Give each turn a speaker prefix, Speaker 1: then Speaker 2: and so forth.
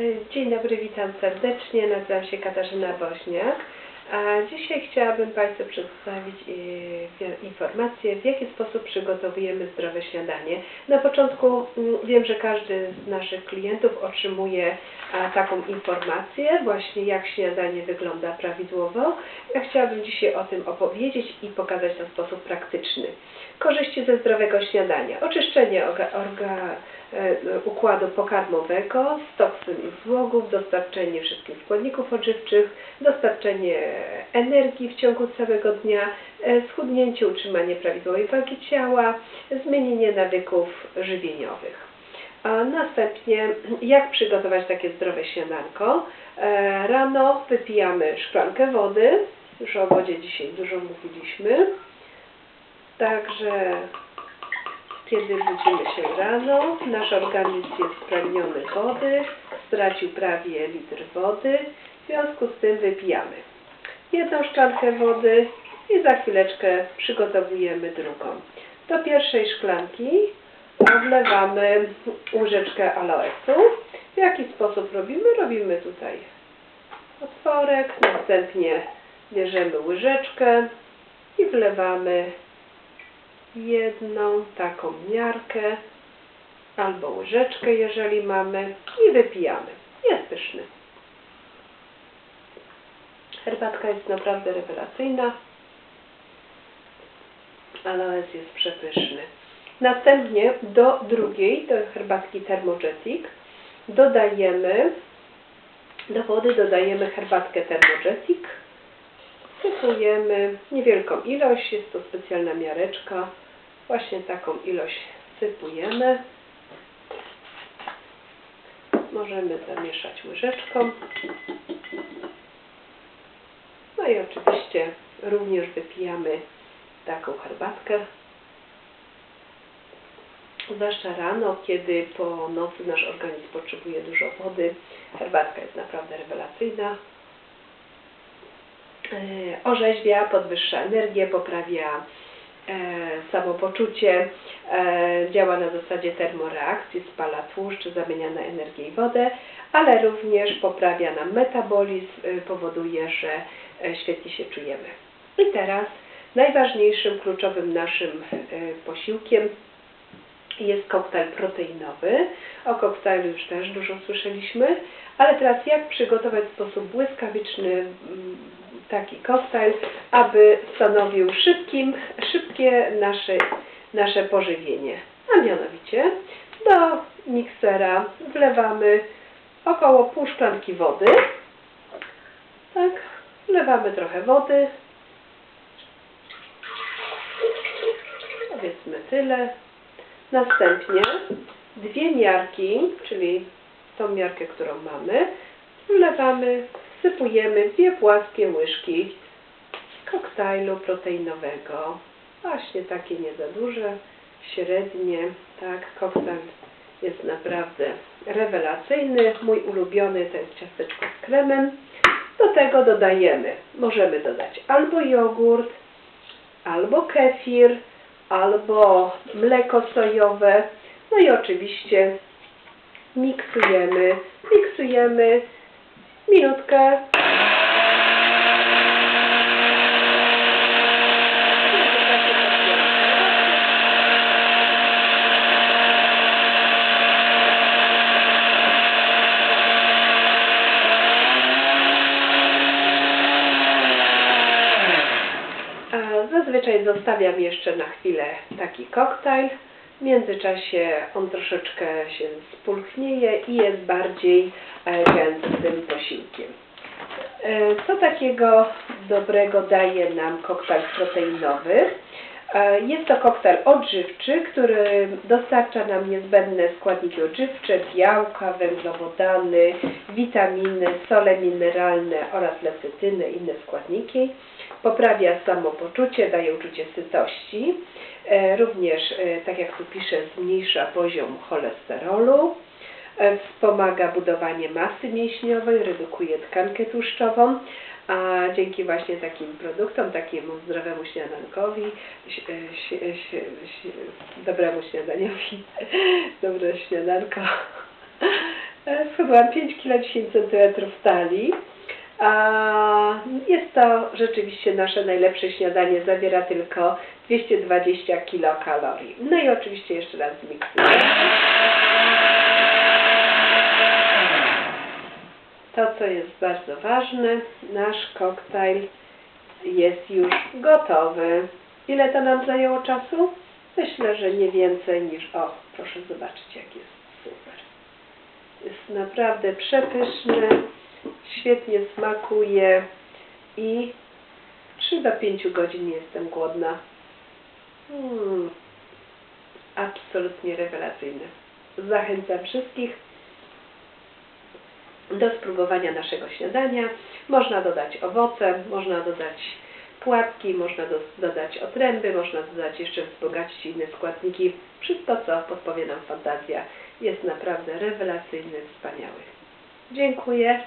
Speaker 1: E, Dzień dobry, witam serdecznie. Nazywam się Katarzyna Woźniak. A dzisiaj chciałabym Państwu przedstawić wi- informację, w jaki sposób przygotowujemy zdrowe śniadanie. Na początku mm, wiem, że każdy z naszych klientów otrzymuje taką informację, właśnie jak śniadanie wygląda prawidłowo. Ja chciałabym dzisiaj o tym opowiedzieć i pokazać to w sposób praktyczny. Korzyści ze zdrowego śniadania. Oczyszczenie orga, orga, e, układu pokarmowego z toksyn i złogów, dostarczenie wszystkich składników odżywczych, dostarczenie energii w ciągu całego dnia, e, schudnięcie, utrzymanie prawidłowej wagi ciała, zmienienie nawyków żywieniowych. A następnie, jak przygotować takie zdrowe śniadanko? E, Rano wypijamy szklankę wody, już o wodzie dzisiaj dużo mówiliśmy. Także kiedy budzimy się rano, nasz organizm jest spragniony wody, stracił prawie litr wody, w związku z tym wypijamy jedną szklankę wody i za chwileczkę przygotowujemy drugą. Do pierwszej szklanki odlewamy łyżeczkę aloesu. W jaki sposób robimy? Robimy tutaj otworek, następnie bierzemy łyżeczkę i wlewamy jedną taką miarkę albo łyżeczkę, jeżeli mamy i wypijamy. Jest pyszny. Herbatka jest naprawdę rewelacyjna. Aloes jest przepyszny. Następnie do drugiej, do herbatki Thermogetic, dodajemy, do wody dodajemy herbatkę Thermogetic. Sypujemy niewielką ilość, jest to specjalna miareczka. Właśnie taką ilość sypujemy. Możemy zamieszać łyżeczką. No i oczywiście również wypijamy taką herbatkę. Zwłaszcza rano, kiedy po nocy nasz organizm potrzebuje dużo wody. Herbatka jest naprawdę rewelacyjna. E, Orzeźwia, podwyższa energię, poprawia e, samopoczucie, e, działa na zasadzie termoreakcji, spala tłuszcz, zamienia na energię i wodę, ale również poprawia nam metabolizm, powoduje, że świetnie się czujemy. I teraz najważniejszym, kluczowym naszym posiłkiem jest koktajl proteinowy. O koktajlu już też dużo słyszeliśmy, ale teraz jak przygotować w sposób błyskawiczny mm, taki koktajl, aby stanowił szybkim, szybkie nasze, nasze pożywienie. A mianowicie do miksera wlewamy około pół szklanki wody. Tak, wlewamy trochę wody. Powiedzmy tyle. Następnie dwie miarki, czyli tą miarkę, którą mamy, wlewamy, sypujemy dwie płaskie łyżki koktajlu proteinowego. Właśnie takie nie za duże, średnie, tak, koktajl jest naprawdę rewelacyjny. Mój ulubiony to jest ciasteczko z kremem. Do tego dodajemy, możemy dodać albo jogurt, albo kefir, albo mleko sojowe. No i oczywiście miksujemy, miksujemy minutkę. A Zazwyczaj zostawiam jeszcze na chwilę taki koktajl. W międzyczasie on troszeczkę się spulchnieje i jest bardziej e, gęstym posiłkiem. E, Co takiego dobrego daje nam koktajl proteinowy? E, Jest to koktajl odżywczy, który dostarcza nam niezbędne składniki odżywcze, białka, węglowodany, witaminy, sole mineralne oraz lecytyny inne składniki. Poprawia samopoczucie, daje uczucie sytości. E, Również, e, tak jak tu pisze, zmniejsza poziom cholesterolu. E, Wspomaga budowanie masy mięśniowej, redukuje tkankę tłuszczową, a dzięki właśnie takim produktom, takiemu zdrowemu śniadankowi, dobremu śniadaniowi, dobre śniadanko, Schudłam 5 kg 10 cm talii. A jest to rzeczywiście nasze najlepsze śniadanie. Zawiera tylko 220 kilokalorii. No i oczywiście jeszcze raz miksuję. To, co jest bardzo ważne, nasz koktajl jest już gotowy. Ile to nam zajęło czasu? Myślę, że nie więcej niż... O, proszę zobaczyć, jak jest super. Jest naprawdę przepyszny, świetnie smakuje i 3 do 5 godzin jestem głodna. Mm, absolutnie rewelacyjny. Zachęcam wszystkich do spróbowania naszego śniadania. Można dodać owoce, można dodać płatki, można do, dodać otręby, można dodać jeszcze wzbogacić inne składniki. Wszystko, co podpowie nam fantazja. Jest naprawdę rewelacyjny, wspaniały. Dziękuję.